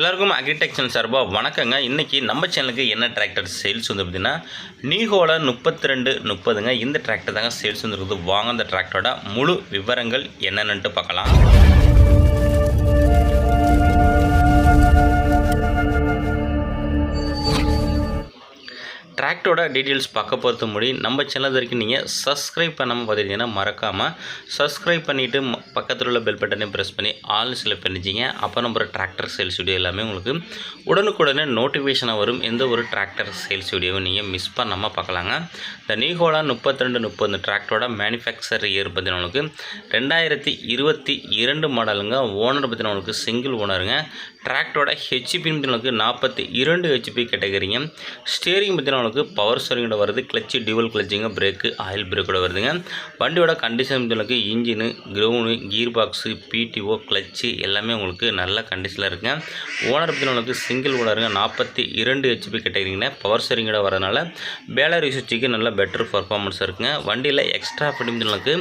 எல்லாருக்கும் அக்ரிடெக்ஷன் சார்பாக வணக்கங்க. இன்றைக்கி நம்ம சேனலுக்கு என்ன டிராக்டர் சேல்ஸ் வந்து அப்படின்னா நீகோல முப்பத்தி ரெண்டு முப்பதுங்க. இந்த டிராக்டர் தாங்க சேல்ஸ் வந்துருக்குது வாங்க அந்த டிராக்டரோட முழு விவரங்கள் என்னென்னட்டு பார்க்கலாம். டிராக்டரோட டீட்டெயில்ஸ் பார்க்க பொறுத்த முடி. நம்ம சேனல் வரைக்கும் நீங்கள் சப்ஸ்கிரைப் பண்ணாமல் பார்த்துட்டீங்கன்னா மறக்காமல் சப்ஸ்கிரைப் பண்ணிவிட்டு பக்கத்தில் உள்ள பெல் பட்டனையும் ப்ரெஸ் பண்ணி ஆல் செலக்ட் பண்ணிச்சிங்க அப்போ நம்ம டிராக்டர் சேல்ஸ் வீடியோ எல்லாமே உங்களுக்கு உடனுக்குடனே நோட்டிஃபிகேஷனாக வரும். எந்த ஒரு டிராக்டர் சேல்ஸ் வீடியோவும் நீங்கள் மிஸ் பண்ணாமல் பார்க்கலாங்க. இந்த நீகோலா முப்பத்தி ரெண்டு முப்பது டிராக்டரோட மேனுஃபேக்சர் இயர் பார்த்தீங்கன்னா ரெண்டாயிரத்தி இருபத்தி இரண்டு மாடலுங்க ஓனர் பார்த்தீங்கன்னா சிங்கிள் ஓனருங்க டிராக்டரோட ஹெச்பின்னு பார்த்தீங்கன்னா நாற்பத்தி இரண்டு ஹெச்பி கேட்டகரிங்க ஸ்டேரிங் பார்த்தீங்கன்னா உங்களுக்கு பவர் ஸ்டரிங்கோட வருது கிளச்சு டியூவல் கிளச்சிங்க பிரேக்கு ஆயில் பிரேக்கோட வருதுங்க. வண்டியோட கண்டிஷன் உங்களுக்கு engine crown gear box PTO clutch எல்லாமே உங்களுக்கு நல்ல கண்டிஷனில் இருக்குங்க. ஓனர் பற்றி உங்களுக்கு சிங்கிள் ஓனருங்க நாற்பத்தி இரண்டு ஹெச்பி கேட்டகரிங்க பவர் ஸ்டரிங்கோட வரதுனால பேலரி யூசிச்சிக்கு நல்ல பெட்டர் பர்ஃபார்மன்ஸ் இருக்குங்க. வண்டியில் எக்ஸ்ட்ரா உங்களுக்கு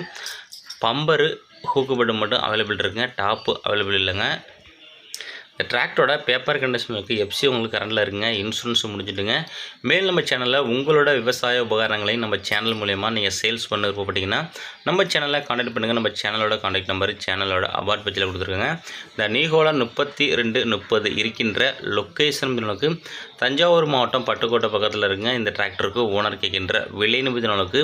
பம்பரு ஹூக்கு பட்டன் மட்டும் அவைலபிள் இருக்குங்க. டாப்பு அவைலபிள் இல்லைங்க. டிராக்டரோட பேப்பர் கண்டிஷன் இருக்குது எஃப்சி உங்களுக்கு கரண்டில் இருக்குங்க. இன்சூரன்ஸ் முடிஞ்சுட்டுங்க. மேல் நம்ம சேனலில் உங்களோட விவசாய உபகரணங்களையும் நம்ம சேனல் மூலயமா நீங்கள் சேல்ஸ் பண்ண விருப்பப்பட்டீங்கன்னா நம்ம சேனலில் காண்டாக்ட் பண்ணுங்கள் நம்ம சேனலோட காண்டாக்ட் நம்பர் சேனலோட அபார்ட் பேஜில் கொடுத்துருக்கோங்க. இந்த நீகோலா முப்பத்தி ரெண்டு முப்பது இருக்கின்ற லொக்கேஷன் நமக்கு தஞ்சாவூர் மாவட்டம் பட்டுக்கோட்டை பக்கத்தில் இருக்குங்க. இந்த டிராக்டருக்கு ஓனர் கேட்கின்ற விலை நிபுணர்களுக்கு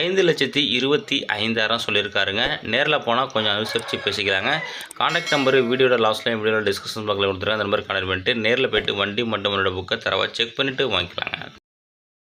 ஐந்து லட்சத்தி இருபத்தி ஐந்தாயிரம் சொல்லியிருக்காருங்க. நேரில் போனால் கொஞ்சம் அனுசரித்து பேசிக்கலாங்க. காண்டாக்ட் நம்பர் வீடியோட லாஸ்ட்லையும் வீடியோட டிஸ்கஷன் பக்கத்தில் கொடுத்துருங்க அந்த நம்பருக்கு கனெக்ட் பண்ணிட்டு நேரில் போயிட்டு வண்டி மட்டும் புக்கை தரவா செக் பண்ணிவிட்டு வாங்கிக்கலாங்க.